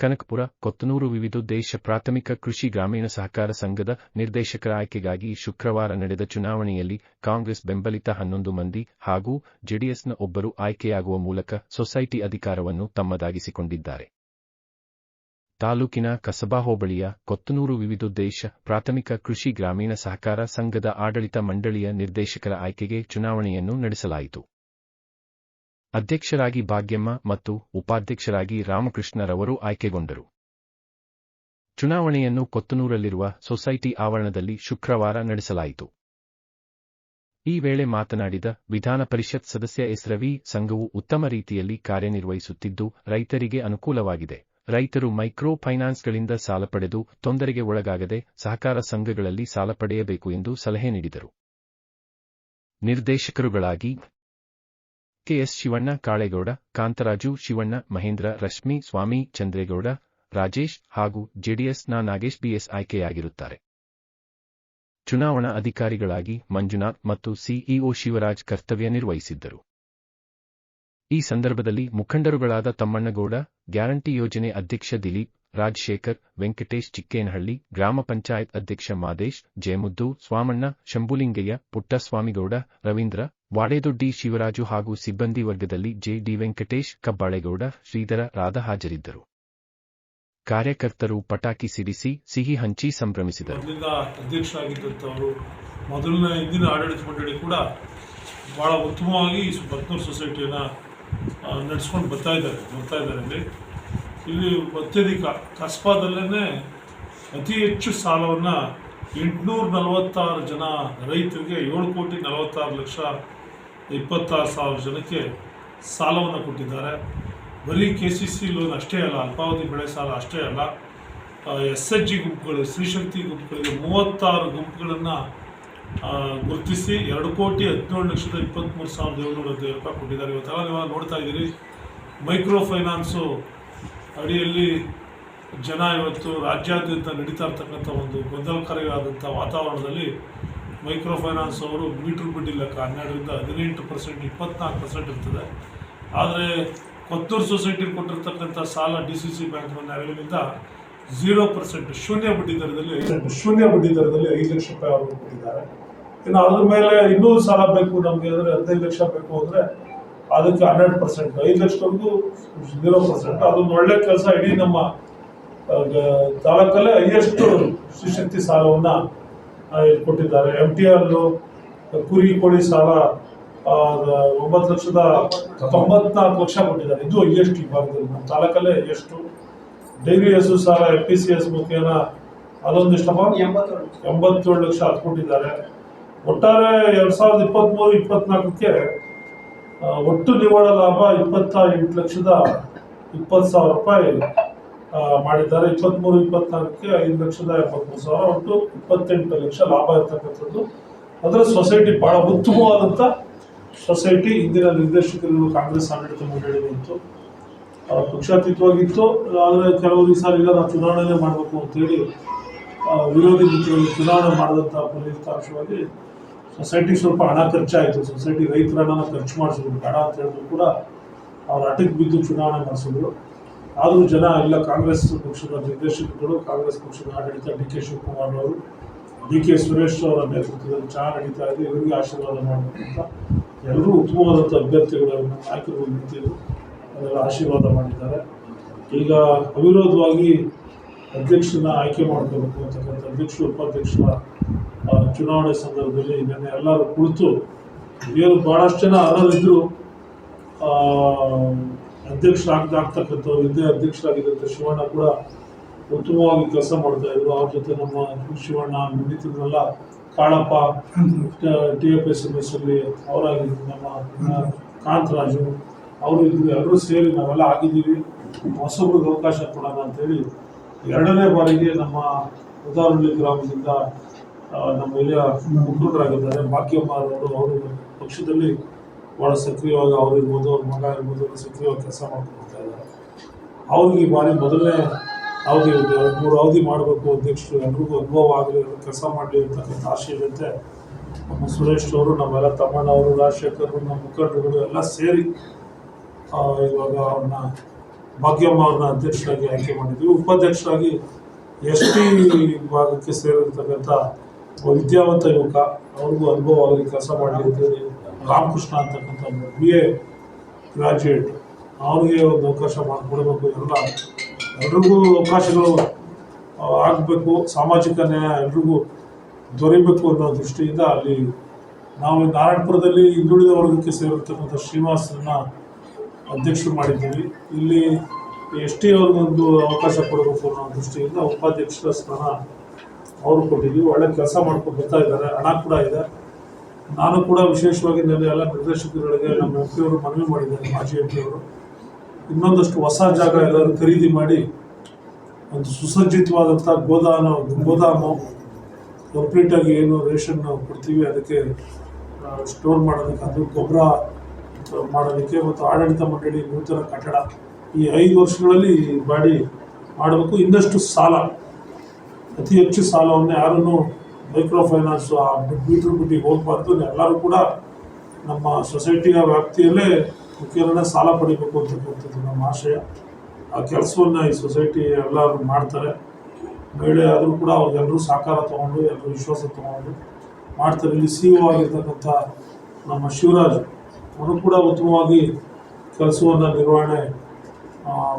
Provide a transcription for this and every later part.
ಕನಕಪುರ, ಕೊತ್ತನೂರು ವಿವಿಧೋದ್ದೇಶ ಪ್ರಾಥಮಿಕ ಕೃಷಿ ಗ್ರಾಮೀಣ ಸಹಕಾರ ಸಂಘದ ನಿರ್ದೇಶಕರ ಆಯ್ಕೆಗಾಗಿ ಶುಕ್ರವಾರ ನಡೆದ ಚುನಾವಣೆಯಲ್ಲಿ ಕಾಂಗ್ರೆಸ್ ಬೆಂಬಲಿತ ಹನ್ನೊಂದು ಮಂದಿ ಹಾಗೂ ಜೆಡಿಎಸ್ನ ಒಬ್ಬರು ಆಯ್ಕೆಯಾಗುವ ಮೂಲಕ ಸೊಸೈಟಿ ಅಧಿಕಾರವನ್ನು ತಮ್ಮದಾಗಿಸಿಕೊಂಡಿದ್ದಾರೆ. ತಾಲೂಕಿನ ಕಸಬಾ ಹೋಬಳಿಯ ಕೊತ್ತನೂರು ವಿವಿಧೋದ್ದೇಶ ಪ್ರಾಥಮಿಕ ಕೃಷಿ ಗ್ರಾಮೀಣ ಸಹಕಾರ ಸಂಘದ ಆಡಳಿತ ಮಂಡಳಿಯ ನಿರ್ದೇಶಕರ ಆಯ್ಕೆಗೆ ಚುನಾವಣೆಯನ್ನು ನಡೆಸಲಾಯಿತು. ಅಧ್ಯಕ್ಷರಾಗಿ ಭಾಗ್ಯಮ್ಮ ಮತ್ತು ಉಪಾಧ್ಯಕ್ಷರಾಗಿ ರಾಮಕೃಷ್ಣರವರು ಆಯ್ಕೆಗೊಂಡರು. ಚುನಾವಣೆಯನ್ನು ಕೊತ್ತನೂರಲ್ಲಿರುವ ಸೊಸೈಟಿ ಆವರಣದಲ್ಲಿ ಶುಕ್ರವಾರ ನಡೆಸಲಾಯಿತು. ಈ ವೇಳೆ ಮಾತನಾಡಿದ ವಿಧಾನ ಪರಿಷತ್ ಸದಸ್ಯ ಎಸ್. ರವಿ, ಸಂಘವು ಉತ್ತಮ ರೀತಿಯಲ್ಲಿ ಕಾರ್ಯನಿರ್ವಹಿಸುತ್ತಿದ್ದು, ರೈತರಿಗೆ ಅನುಕೂಲವಾಗಿದೆ. ರೈತರು ಮೈಕ್ರೋ ಫೈನಾನ್ಸ್ಗಳಿಂದ ಸಾಲ ಪಡೆದು ತೊಂದರೆಗೆ ಒಳಗಾಗದೆ ಸಹಕಾರ ಸಂಘಗಳಲ್ಲಿ ಸಾಲ ಪಡೆಯಬೇಕು ಎಂದು ಸಲಹೆ ನೀಡಿದರು. ನಿರ್ದೇಶಕರುಗಳಾಗಿ ಕೆಎಸ್ ಶಿವಣ್ಣ ಕಾಳೇಗೌಡ, ಕಾಂತರಾಜು ಶಿವಣ್ಣ, ಮಹೇಂದ್ರ, ರಶ್ಮಿ, ಸ್ವಾಮಿ ಚಂದ್ರೇಗೌಡ, ರಾಜೇಶ್ ಹಾಗೂ ಜೆಡಿಎಸ್ನ ನಾಗೇಶ್ ಬಿಎಸ್ ಆಯ್ಕೆಯಾಗಿರುತ್ತಾರೆ. ಚುನಾವಣಾ ಅಧಿಕಾರಿಗಳಾಗಿ ಮಂಜುನಾಥ್ ಮತ್ತು ಸಿಇಒ ಶಿವರಾಜ್ ಕರ್ತವ್ಯ ನಿರ್ವಹಿಸಿದ್ದರು. ಈ ಸಂದರ್ಭದಲ್ಲಿ ಮುಖಂಡರುಗಳಾದ ತಮ್ಮಣ್ಣಗೌಡ, ಗ್ಯಾರಂಟಿ ಯೋಜನೆ ಅಧ್ಯಕ್ಷ ದಿಲೀಪ್ ರಾಜಶೇಖರ್, ವೆಂಕಟೇಶ್ ಚಿಕ್ಕೇನಹಳ್ಳಿ, ಗ್ರಾಮ ಪಂಚಾಯತ್ ಅಧ್ಯಕ್ಷ ಮಾದೇಶ್, ಜಯಮುದ್ದು, ಸ್ವಾಮಣ್ಣ, ಶಂಭುಲಿಂಗಯ್ಯ, ಪುಟ್ಟಸ್ವಾಮಿಗೌಡ, ರವೀಂದ್ರ, ವಾಡೇದೊಡ್ಡಿ ಶಿವರಾಜು ಹಾಗೂ ಸಿಬ್ಬಂದಿ ವರ್ಗದಲ್ಲಿ ಜೆಡಿ ವೆಂಕಟೇಶ್, ಕಬ್ಬಾಳೆಗೌಡ, ಶ್ರೀಧರ ರಾಧ ಹಾಜರಿದ್ದರು. ಕಾರ್ಯಕರ್ತರು ಪಟಾಕಿ ಸಿಡಿಸಿ, ಸಿಹಿ ಹಂಚಿ ಸಂಭ್ರಮಿಸಿದರು. ಆಡಳಿತ ಮಂಡಳಿ ಕೂಡ ಭಾಳ ಉತ್ತಮವಾಗಿ ಸೊಸೈಟಿಯನ್ನು ನಡೆಸ್ಕೊಂಡು ಬರ್ತಾ ಇದ್ದಾರೆ ಬರ್ತಾ ಇದ್ದಾರೆ ಇಲ್ಲಿ ಇಲ್ಲಿ ಅತ್ಯಧಿಕ ಕಸ್ಬಾದಲ್ಲೇ ಅತಿ ಹೆಚ್ಚು ಸಾಲವನ್ನು ಎಂಟುನೂರ ನಲವತ್ತಾರು ಜನ ರೈತರಿಗೆ ಏಳು ಕೋಟಿ ನಲವತ್ತಾರು ಲಕ್ಷ ಇಪ್ಪತ್ತಾರು ಸಾವಿರ ಜನಕ್ಕೆ ಸಾಲವನ್ನು ಕೊಟ್ಟಿದ್ದಾರೆ. ಬರೀ ಕೆ ಸಿ ಸಿ ಲೋನ್ ಅಷ್ಟೇ ಅಲ್ಲ, ಅಲ್ಪಾವಧಿ ಬೆಳೆ ಸಾಲ ಅಷ್ಟೇ ಅಲ್ಲ. ಎಸ್ ಎಚ್ ಜಿ ಗುಂಪುಗಳು ಸ್ತ್ರೀಶಕ್ತಿ ಗುಂಪುಗಳಿಗೆ ಮೂವತ್ತಾರು ಗುಂಪುಗಳನ್ನು ಗುರುತಿಸಿ ಎರಡು ಕೋಟಿ ಹದಿನೇಳು ಲಕ್ಷದ ಇಪ್ಪತ್ತ್ಮೂರು ಸಾವಿರದ ಏಳ್ನೂರ ಹದಿನೈದು ರೂಪಾಯಿ ಕೊಟ್ಟಿದ್ದಾರೆ. ಇವತ್ತೆಲ್ಲ ನೀವು ನೋಡ್ತಾ ಇದ್ದೀರಿ. ಮೈಕ್ರೋ ಫೈನಾನ್ಸು ಅಡಿಯಲ್ಲಿ ಜನ ಇವತ್ತು ರಾಜ್ಯಾದ್ಯಂತ ನಡೀತಾ ಇರ್ತಕ್ಕಂಥ ಒಂದು ಗೊಂದಲಕಾರಿಯಾದಂಥ ವಾತಾವರಣದಲ್ಲಿ ಮೈಕ್ರೋ ಫೈನಾನ್ಸ್ ಅವರು ಮೀಟ್ರ್ ಬಡ್ಡಿ ಲೆಕ್ಕ ಹನ್ನೆರಡರಿಂದ ಹದಿನೆಂಟು ಪರ್ಸೆಂಟ್, ಇಪ್ಪತ್ನಾಲ್ಕು ಪರ್ಸೆಂಟ್ ಇರ್ತದೆ. ಆದರೆ ಕೊತ್ತೂರು ಸೊಸೈಟಿ ಕೊಟ್ಟಿರ್ತಕ್ಕಂಥ ಸಾಲ ಡಿ ಸಿ ಸಿ ಬ್ಯಾಂಕ್ನ ನೆರವಿನಿಂದ ಝೀರೋ ಪರ್ಸೆಂಟ್ ಶೂನ್ಯ ಬಡ್ಡಿ ದರದಲ್ಲಿ, ಶೂನ್ಯ ಬಡ್ಡಿ ದರದಲ್ಲಿ ಐದು ಲಕ್ಷ ರೂಪಾಯಿ ಅವರು ಕೊಟ್ಟಿದ್ದಾರೆ. ಇನ್ನು ಅದ್ರ ಮೇಲೆ ಇನ್ನೂ ಸಾಲ ಬೇಕು ನಮಗೆ ಅಂದರೆ ಹದಿನೈದು ಲಕ್ಷ ಬೇಕು ಅಂದರೆ ಅದಕ್ಕೆ ಹನ್ನೆರಡು ಪರ್ಸೆಂಟ್ ಐದು ಲಕ್ಷವರೆಗೂ ಜೀರೋ ಪರ್ಸೆಂಟ್ ಅದೊಂದು ಒಳ್ಳೆ ಕೆಲಸ ಇಡೀ ನಮ್ಮ ತಾಲೂಕಲ್ಲೇ ಹೈಯೆಸ್ಟ್ ಶಿಶಕ್ತಿ ಸಾಲವನ್ನು ಕೊಟ್ಟಿದ್ದಾರೆ. ಎಂ ಟಿ ಆರ್ ಕುರಿ ಕೋಳಿ ಸಾಲ ಒಂಬತ್ತು ಲಕ್ಷದ ತೊಂಬತ್ನಾಲ್ಕು ಲಕ್ಷ ಕೊಟ್ಟಿದ್ದಾರೆ. ಇದು ಹೈಯೆಸ್ಟ್ ಈ ಭಾಗದಲ್ಲಿ. ನಮ್ಮ ತಾಲೂಕಲ್ಲೇ ಹೈಯೆಸ್ಟ್. ಡೈರಿ ಹಸು ಸಾಲ ಎಫ್ ಪಿ ಸಿ ಎಸ್ ಮುಖೇನ ಅದೊಂದಿಷ್ಟಪ್ಪ ಎಂಬತ್ತೇಳು ಲಕ್ಷ. ಅದು ಕೊಟ್ಟಿದ್ದಾರೆ. ಒಟ್ಟಾರೆ ಎರಡ್ ಸಾವಿರದ ಇಪ್ಪತ್ತ್ಮೂರು ಇಪ್ಪತ್ನಾಲ್ಕಕ್ಕೆ ಒಟ್ಟು ನಿವ್ವಳ ಲಾಭ ಇಪ್ಪತ್ತ ಎಂಟು ಲಕ್ಷದ ಇಪ್ಪತ್ತು ಸಾವಿರ ರೂಪಾಯಿ ಮಾಡಿದ್ದಾರೆ. ಇಪ್ಪತ್ತ್ಮೂರು ಇಪ್ಪತ್ನಾಲ್ಕಕ್ಕೆ ಐದು ಲಕ್ಷದ ಎಪ್ಪತ್ಮೂರು ಸಾವಿರ ಒಟ್ಟು ಇಪ್ಪತ್ತೆಂಟು ಲಕ್ಷ ಲಾಭ ಇರ್ತಕ್ಕಂಥದ್ದು. ಅದರ ಸೊಸೈಟಿ ಬಹಳ ಉತ್ತಮವಾದಂಥ ಸೊಸೈಟಿ ಇಂದಿನ ನಿರ್ದೇಶಕರು ಕಾಂಗ್ರೆಸ್ ಆಡಳಿತ ಮಂಡಳಿ ಬಂತು. ಆ, ಪಕ್ಷಾತೀತವಾಗಿತ್ತು. ಆದರೆ ಕೆಲವು ಈ ಸಾರಿ ಇಲ್ಲ ನಾವು ಚುನಾವಣೆ ಮಾಡಬೇಕು ಅಂತೇಳಿ ವಿರೋಧಿ ಮಿತ್ರರು ಚುನಾವಣೆ ಮಾಡಿದಂಥ ಫಲಿತಾಂಶವಾಗಿ ಸೊಸೈಟಿ ಸ್ವಲ್ಪ ಹಣ ಖರ್ಚಾಯಿತು, ಸೊಸೈಟಿ ರೈತರ ಹಣನ ಖರ್ಚು ಮಾಡಿಸಿದ್ರು, ಬೇಡ ಅಂತ ಹೇಳಿದ್ರು ಕೂಡ ಅವ್ರು ಅಟಕ್ ಬಿದ್ದು ಚುನಾವಣೆ ಮಾಡಿಸಿದ್ರು. ಆದರೂ ಜನ ಎಲ್ಲ ಕಾಂಗ್ರೆಸ್ ಪಕ್ಷದ ನಿರ್ದೇಶಕರು ಕಾಂಗ್ರೆಸ್ ಪಕ್ಷದ ಆಡಳಿತ ಡಿ ಕೆ ಶಿವಕುಮಾರ್ ಅವರು, ಡಿ ಕೆ ಸುರೇಶ್ ಅವರ ನೇತೃತ್ವದಲ್ಲಿ ಚಹಾ ನಡೀತಾ ಇದೆ, ಇವರಿಗೆ ಆಶೀರ್ವಾದ ಮಾಡಬೇಕು ಅಂತ ಎಲ್ಲರೂ ಉತ್ತಮವಾದಂಥ ಅಭ್ಯರ್ಥಿಗಳನ್ನು ನಾಯಕರು ನಿಂತಿದ್ದು ಅದೆಲ್ಲ ಆಶೀರ್ವಾದ ಮಾಡಿದ್ದಾರೆ. ಈಗ ಅವಿರೋಧವಾಗಿ ಅಧ್ಯಕ್ಷನ ಆಯ್ಕೆ ಮಾಡ್ಕೋಬೇಕು ಅಂತಕ್ಕಂಥ ಅಧ್ಯಕ್ಷರು, ಉಪಾಧ್ಯಕ್ಷರ ಚುನಾವಣೆ ಸಂದರ್ಭದಲ್ಲಿ ನಿನ್ನೆ ಎಲ್ಲರೂ ಕುಳಿತು, ಏನು ಭಾಳಷ್ಟು ಜನ ಅರ್ಹರಿದ್ದರು ಅಧ್ಯಕ್ಷರಾಗ್ತಾ ಆಗ್ತಕ್ಕಂಥವ್ರು ಹಿಂದೆ ಅಧ್ಯಕ್ಷರಾಗಿದ್ದಂಥ ಶಿವಣ್ಣ ಕೂಡ ಉತ್ತಮವಾಗಿ ಕೆಲಸ ಮಾಡ್ತಾ ಇದ್ರು. ಅವ್ರ ಜೊತೆ ನಮ್ಮ Shivanna, ಮಿತ್ರರೆಲ್ಲ Kalappa, T F S M S ಅಲ್ಲಿ ಅವರಾಗಿದ್ರು, ನಮ್ಮ ಕಾಂತರಾಜು. ಅವರು ಇದ್ರು ಎಲ್ಲರೂ ಸೇರಿ ನಾವೆಲ್ಲ ಆಗಿದ್ದೀವಿ. ಹೊಸಬ್ರಿಗೆ ಅವಕಾಶ ಕೊಡೋಣ ಅಂತೇಳಿ ಎರಡನೇ ಬಾರಿಗೆ ನಮ್ಮ ಉದಾಹರಣೆ ಗ್ರಾಮದಿಂದ ನಮ್ಮ ಹಿರಿಯ ಮುಖಂಡರಾಗಿದ್ದಾರೆ. ಭಾಗ್ಯಮ್ಮ ಅವರು ಅವರು ಪಕ್ಷದಲ್ಲಿ ಭಾಳ ಸಕ್ರಿಯವಾಗಿ ಅವರಿರ್ಬೋದು ಅವ್ರ ಮಗ ಇರ್ಬೋದು ಸಕ್ರಿಯವಾಗಿ ಕೆಲಸ ಬರ್ತಾ ಇದ್ದಾರೆ. ಅವ್ರಿಗೆ ಈ ಬಾರಿ ಮೊದಲನೇ ಅವಧಿ ಇರುತ್ತೆ ಮೂರು ಅವಧಿ ಮಾಡಬೇಕು, ಅಧ್ಯಕ್ಷರು ಎಲ್ರಿಗೂ ಅನುಭವ ಆಗಲಿ ಕೆಲಸ ಮಾಡಲಿ ಅಂತಕ್ಕಂಥ ಆಶಯದಂತೆ ನಮ್ಮ ಸುರೇಶ್ ಅವರು ನಮ್ಮೆಲ್ಲ ತಮ್ಮಣ್ಣವರು, ರಾಜಶೇಖರ್ ನಮ್ಮ ಮುಖಂಡರುಗಳು ಎಲ್ಲ ಸೇರಿ ಇವಾಗ ಅವ್ರನ್ನ ಭಾಗ್ಯಮ್ಮ ಅವ್ರನ್ನ ಅಧ್ಯಕ್ಷರಾಗಿ ಆಯ್ಕೆ ಮಾಡಿದ್ವಿ. ಉಪಾಧ್ಯಕ್ಷರಾಗಿ ಎಸ್ ಟಿ ವಿಭಾಗಕ್ಕೆ ಸೇರಿರ್ತಕ್ಕಂಥ ವಿದ್ಯಾವಂತ ಯುವಕ, ಅವ್ರಿಗೂ ಅನುಭವ ಆಗಲಿ ಕೆಲಸ ಮಾಡಲಿ ರಾಮಕೃಷ್ಣ ಅಂತಕ್ಕಂಥ ಬಿ ಎ ಗ್ರಾಜ್ಯುಯೇಟ್ ಅವನಿಗೆ ಒಂದು ಅವಕಾಶ ಮಾಡಿಕೊಡ್ಬೇಕು. ಎಲ್ಲ ಎಲ್ರಿಗೂ ಅವಕಾಶಗಳು ಆಗಬೇಕು. ಸಾಮಾಜಿಕ ನ್ಯಾಯ ಎಲ್ರಿಗೂ ದೊರೆಯಬೇಕು ಅನ್ನೋ ದೃಷ್ಟಿಯಿಂದ ಅಲ್ಲಿ ನಾವು ನಾರಾಯಣಪುರದಲ್ಲಿ ಹಿಂದುಳಿದ ವರ್ಗಕ್ಕೆ ಸೇರಿರ್ತಕ್ಕಂಥ ಶ್ರೀನಿವಾಸನ ಅಧ್ಯಕ್ಷರು ಮಾಡಿದ್ದೀವಿ. ಇಲ್ಲಿ ಎಸ್ ಟಿ ಅವ್ರಿಗೊಂದು ಅವಕಾಶ ಕೊಡಬೇಕು ಅನ್ನೋ ದೃಷ್ಟಿಯಿಂದ ಉಪಾಧ್ಯಕ್ಷರ ಸ್ಥಾನ ಅವರು ಕೊಟ್ಟಿದ್ದೀವಿ. ಒಳ್ಳೆ ಕೆಲಸ ಮಾಡ್ಕೊಂಡು ಬರ್ತಾ ಇದ್ದಾರೆ. ಹಣ ಕೂಡ ಇದೆ. ನಾನು ಕೂಡ ವಿಶೇಷವಾಗಿ ನನ್ನ ಎಲ್ಲ ನಿರ್ದೇಶಕರುಗಳಿಗೆ ನಮ್ಮ ಎಂ ಪಿ ಅವರು ಮನವಿ ಮಾಡಿದ್ದಾರೆ, ಮಾಜಿ ಎಂ ಪಿ ಅವರು. ಇನ್ನೊಂದಷ್ಟು ಹೊಸ ಜಾಗ ಎಲ್ಲರೂ ಖರೀದಿ ಮಾಡಿ ಒಂದು ಸುಸಜ್ಜಿತವಾದಂಥ ಗೋದಾನು ಗೋದಾಮು ಕಂಪ್ಲೀಟಾಗಿ ಏನು ರೇಷನ್ ಕೊಡ್ತೀವಿ. ಅದಕ್ಕೆ ಸ್ಟೋರ್ ಮಾಡೋದಕ್ಕೆ ಅದು ಗೊಬ್ಬರ ಮಾಡೋದಕ್ಕೆ ಮತ್ತು ಆಡಳಿತ ಮಂಡಳಿ ನೂತನ ಕಟ್ಟಡ ಈ ಐದು ವರ್ಷಗಳಲ್ಲಿ ಬಾಡಿ ಮಾಡಬೇಕು. ಇನ್ನಷ್ಟು ಸಾಲ, ಅತಿ ಹೆಚ್ಚು ಸಾಲವನ್ನು ಯಾರನ್ನು ಮೈಕ್ರೋ ಫೈನಾನ್ಸ್ ಆ ಮೀಟ್ರ್ ಬಿಟ್ಟಿಗೆ ಹೋಗಬಾರ್ದು. ಎಲ್ಲರೂ ಕೂಡ ನಮ್ಮ ಸೊಸೈಟಿಯ ವ್ಯಾಪ್ತಿಯಲ್ಲೇ ಮುಖ್ಯರನ್ನ ಸಾಲ ಪಡಿಬೇಕು ಅಂತಕ್ಕಂಥದ್ದು ನಮ್ಮ ಆಶಯ. ಆ ಕೆಲಸವನ್ನು ಈ ಸೊಸೈಟಿ ಎಲ್ಲರೂ ಮಾಡ್ತಾರೆ. ಮಹಿಳೆ ಆದರೂ ಕೂಡ ಅವ್ರಿಗೆಲ್ಲರೂ ಸಹಕಾರ ತೊಗೊಂಡು, ಎಲ್ಲರೂ ವಿಶ್ವಾಸ ತೊಗೊಂಡು ಮಾಡ್ತಾರೆ. ಇಲ್ಲಿ ಸಿ ಒ ಆಗಿರ್ತಕ್ಕಂಥ ನಮ್ಮ ಶಿವರಾಜ್ ಅವನು ಕೂಡ ಉತ್ತಮವಾಗಿ ಕೆಲಸವನ್ನು ನಿರ್ವಹಣೆ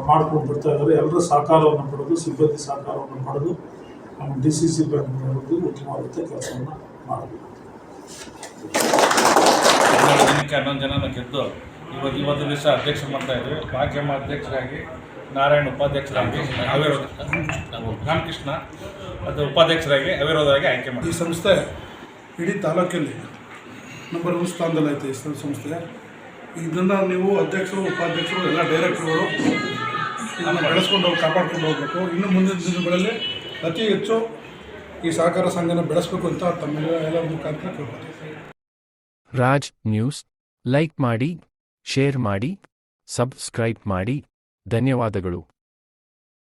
ಮಾಡ್ಕೊಂಡು ಬರ್ತಾ ಇದ್ದಾರೆ. ಎಲ್ಲರ ಸಹಕಾರವನ್ನು ಪಡೆದು ಸಿಬ್ಬಂದಿ ಸಹಕಾರವನ್ನು ಪಡೆದು ನಮ್ಮ ಡಿ ಸಿ ಸಿ ಬ್ಯಾಂಕ್ನವರದ್ದು ಉತ್ತಮವಾದಂಥ ಕೆಲಸವನ್ನು ಮಾಡಬೇಕು. ದಿನಕ್ಕೆ ಹನ್ನೊಂದು ಜನನ ಗೆದ್ದು ಇವತ್ತು ಇವತ್ತು ದಿವಸ ಅಧ್ಯಕ್ಷ ಮಾಡ್ತಾ ಇದ್ವಿ ಭಾಗ್ಯಮ್ಮ ಅಧ್ಯಕ್ಷರಾಗಿ ನಾರಾಯಣ ಉಪಾಧ್ಯಕ್ಷರಾಗಿ ಅವಿರೋಧ ರಾಮಕೃಷ್ಣ ಅದು ಉಪಾಧ್ಯಕ್ಷರಾಗಿ ಅವಿರೋಧವಾಗಿ ಆಯ್ಕೆ ಈ ಮಾಡಿ ಸಂಸ್ಥೆ ಇಡೀ ತಾಲೂಕಲ್ಲಿ ನಂಬರ್ ಒನ್ ಸ್ಥಾನದಲ್ಲೈತೆ ಈ ಸಂಸ್ಥೆ. ಇದನ್ನು ನೀವು ಅಧ್ಯಕ್ಷರು, ಉಪಾಧ್ಯಕ್ಷರು, ಎಲ್ಲ ಡೈರೆಕ್ಟ್ರುಗಳು ಇದನ್ನು ಬೆಳೆಸ್ಕೊಂಡು ಹೋಗಿ ಕಾಪಾಡ್ಕೊಂಡು ಹೋಗಬೇಕು. ಇನ್ನು ಮುಂದಿನ ದಿನಗಳಲ್ಲಿ ಅತಿ ಹೆಚ್ಚು ಈ ಸಹಕಾರ ಸಂಘನ ಬೆಳೆಸಬೇಕು ಅಂತ ತಮ್ಮೆಲ್ಲ ಎಲ್ಲ ಮುಖಾಂತರ ಕೇಳ್ಬೋದು ರಾಜ್ ನ್ಯೂಸ್. ಲೈಕ್ ಮಾಡಿ, ಶೇರ್ ಮಾಡಿ, ಸಬ್ಸ್ಕ್ರೈಬ್ ಮಾಡಿ. ಧನ್ಯವಾದಗಳು.